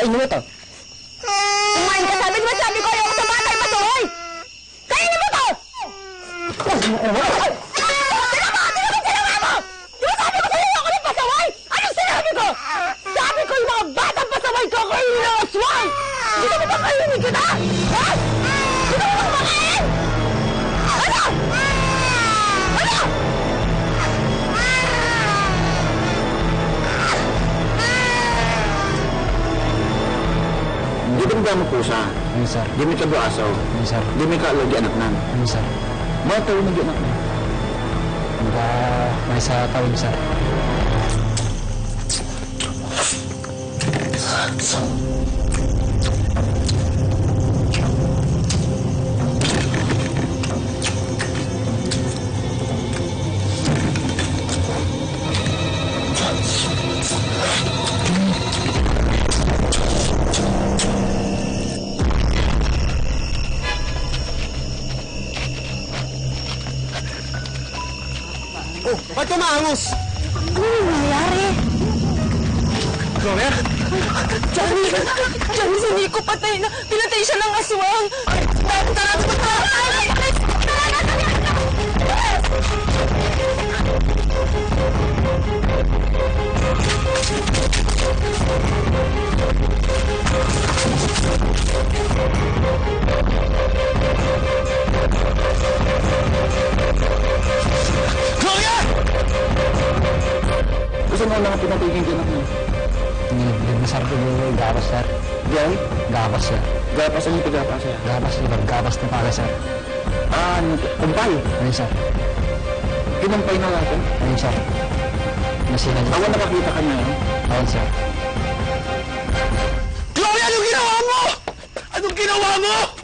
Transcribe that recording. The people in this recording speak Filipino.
sa inyo ito. Kumain ka sabi, ba sabi ko ayaw ko sa batay matuloy? Kainin mo to! Ba? Sino ba? Sino mo? Di ba sabi ko sa'yo ako ng pasaway? Anong sinabi ko? Sabi ko yung mga ko ako yung mga aswang! Gusto mo ba kainin kita? Ha? Gusto mo ba kumakain? Ba nagdamo pusa? Ano, sir? Di may kabuasaw. Ano, sir? Di may kaalog anak nan. Ano, sir? Mga tao na anak nan. Hangga may sa tawid, sir. Oh, ba't kumangos? Ano nangyayari? Gloria? Johnny! Johnny, si Nico patay na. Pinatigil ka nan. Hindi, hindi, sir. Hindi, gawas, sir. Diyan? Gawas, sir. Gapasan yung pagkapasa. Gawas, sir. Gawas na para, sir. Ah, kumpay. Ano, sir? Kinumpay na natin. Ano, sir? Nasila niya. Awan nakakita ka niya. Ayun, sir. Gloria, anong ginawa mo? Anong ginawa mo?